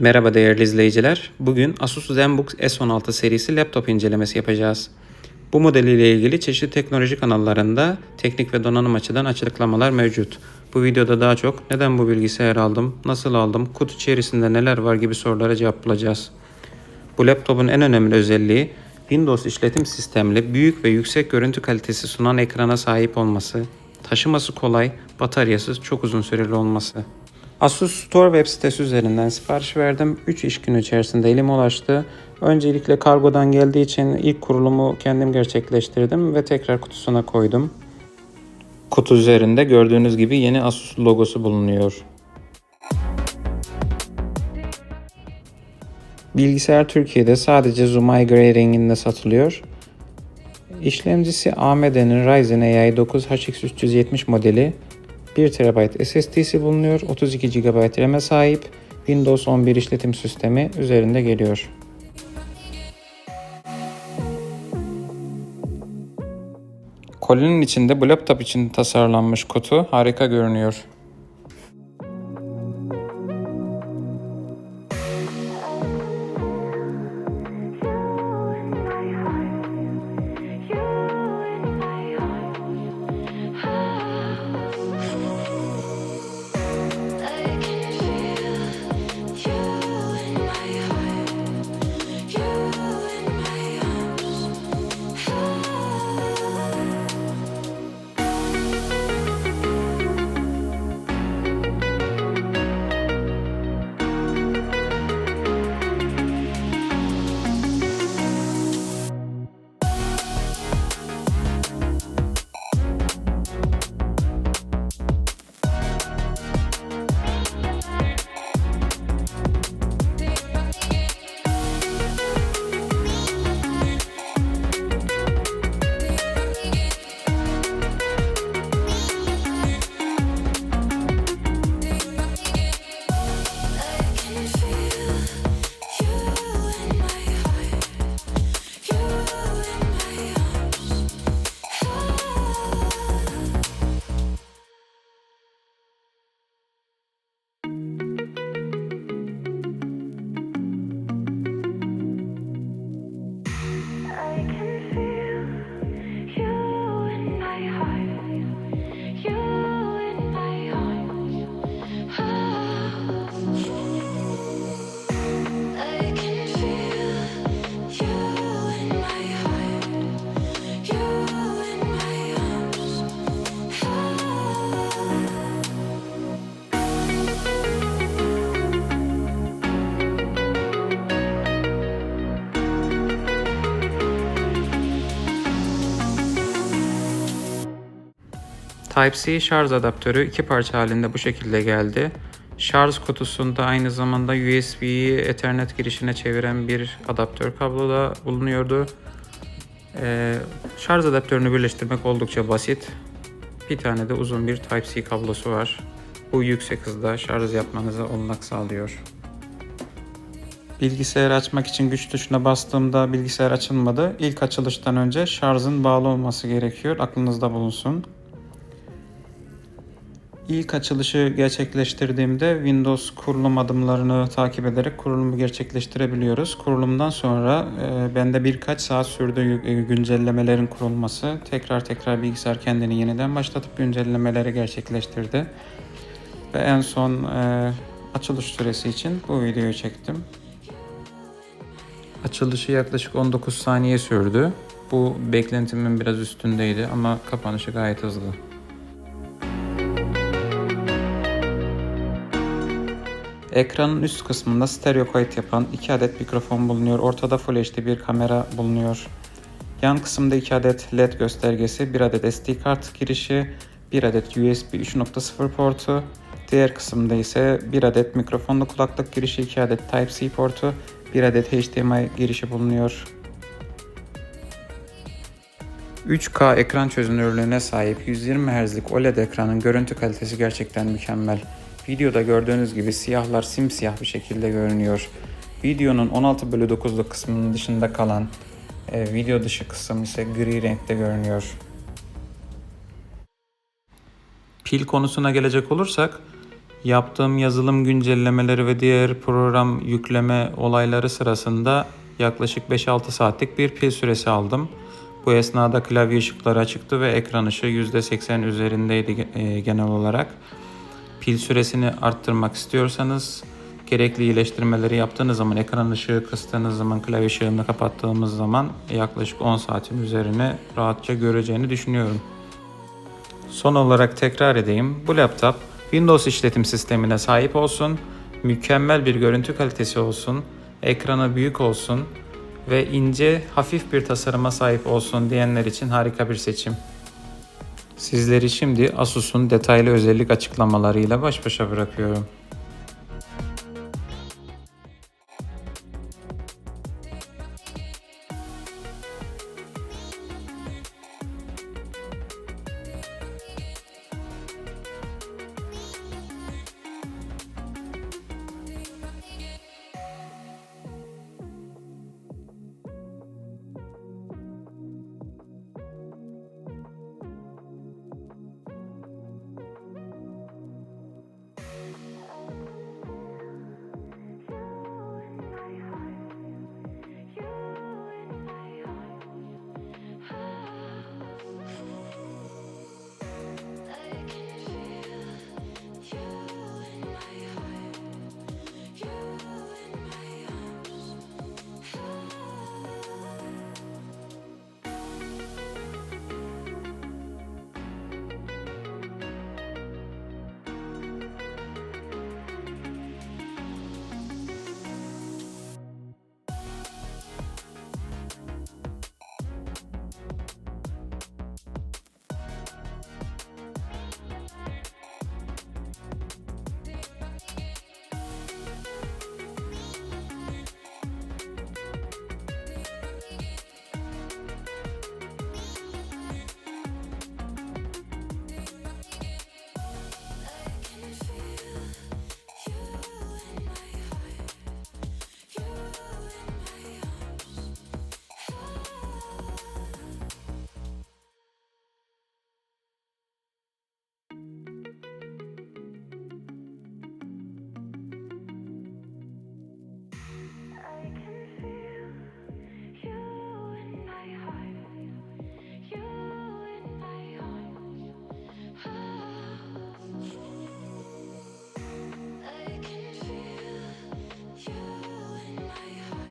Merhaba değerli izleyiciler. Bugün Asus ZenBook S16 serisi laptop incelemesi yapacağız. Bu modeliyle ilgili çeşitli teknoloji kanallarında teknik ve donanım açıdan açıklamalar mevcut. Bu videoda daha çok neden bu bilgisayarı aldım, nasıl aldım, kutu içerisinde neler var gibi sorulara cevap bulacağız. Bu laptopun en önemli özelliği Windows işletim sistemli büyük ve yüksek görüntü kalitesi sunan ekrana sahip olması, taşıması kolay, bataryasız çok uzun süreli olması. Asus Store web sitesi üzerinden sipariş verdim. 3 iş günü içerisinde elime ulaştı. Öncelikle kargodan geldiği için ilk kurulumu kendim gerçekleştirdim ve tekrar kutusuna koydum. Kutu üzerinde gördüğünüz gibi yeni Asus logosu bulunuyor. Bilgisayar Türkiye'de sadece Zoom Gray renginde satılıyor. İşlemcisi AMD'nin Ryzen AI 9 HX370 modeli 1 TB SSD'si bulunuyor, 32 GB RAM'e sahip, Windows 11 işletim sistemi üzerinde geliyor. Kolinin içinde bu laptop için tasarlanmış kutu harika görünüyor. Type-C şarj adaptörü iki parça halinde bu şekilde geldi. Şarj kutusunda aynı zamanda USB'yi Ethernet girişine çeviren bir adaptör kablo da bulunuyordu. Ee, şarj adaptörünü birleştirmek oldukça basit. Bir tane de uzun bir Type-C kablosu var. Bu yüksek hızda şarj yapmanıza olanak sağlıyor. Bilgisayarı açmak için güç tuşuna bastığımda bilgisayar açılmadı. İlk açılıştan önce şarjın bağlı olması gerekiyor. Aklınızda bulunsun. İlk açılışı gerçekleştirdiğimde Windows kurulum adımlarını takip ederek kurulumu gerçekleştirebiliyoruz. Kurulumdan sonra e, bende birkaç saat sürdü e, güncellemelerin kurulması. Tekrar tekrar bilgisayar kendini yeniden başlatıp güncellemeleri gerçekleştirdi. Ve en son e, açılış süresi için bu videoyu çektim. Açılışı yaklaşık 19 saniye sürdü. Bu beklentimin biraz üstündeydi ama kapanışı gayet hızlı. Ekranın üst kısmında stereo kayıt yapan 2 adet mikrofon bulunuyor. Ortada Full HD bir kamera bulunuyor. Yan kısımda 2 adet LED göstergesi, 1 adet SD kart girişi, 1 adet USB 3.0 portu, diğer kısımda ise 1 adet mikrofonlu kulaklık girişi, 2 adet Type-C portu, 1 adet HDMI girişi bulunuyor. 3K ekran çözünürlüğüne sahip 120 Hz'lik OLED ekranın görüntü kalitesi gerçekten mükemmel. Videoda gördüğünüz gibi siyahlar simsiyah bir şekilde görünüyor. Videonun 16 bölü 9'luk kısmının dışında kalan e, video dışı kısım ise gri renkte görünüyor. Pil konusuna gelecek olursak Yaptığım yazılım güncellemeleri ve diğer program yükleme olayları sırasında yaklaşık 5-6 saatlik bir pil süresi aldım. Bu esnada klavye ışıkları açıktı ve ekran ışığı %80 üzerindeydi e, genel olarak. Pil süresini arttırmak istiyorsanız gerekli iyileştirmeleri yaptığınız zaman ekran ışığı kıstığınız zaman klavye ışığını kapattığımız zaman yaklaşık 10 saatin üzerine rahatça göreceğini düşünüyorum. Son olarak tekrar edeyim. Bu laptop Windows işletim sistemine sahip olsun, mükemmel bir görüntü kalitesi olsun, ekranı büyük olsun ve ince, hafif bir tasarıma sahip olsun diyenler için harika bir seçim. Sizleri şimdi Asus'un detaylı özellik açıklamalarıyla baş başa bırakıyorum.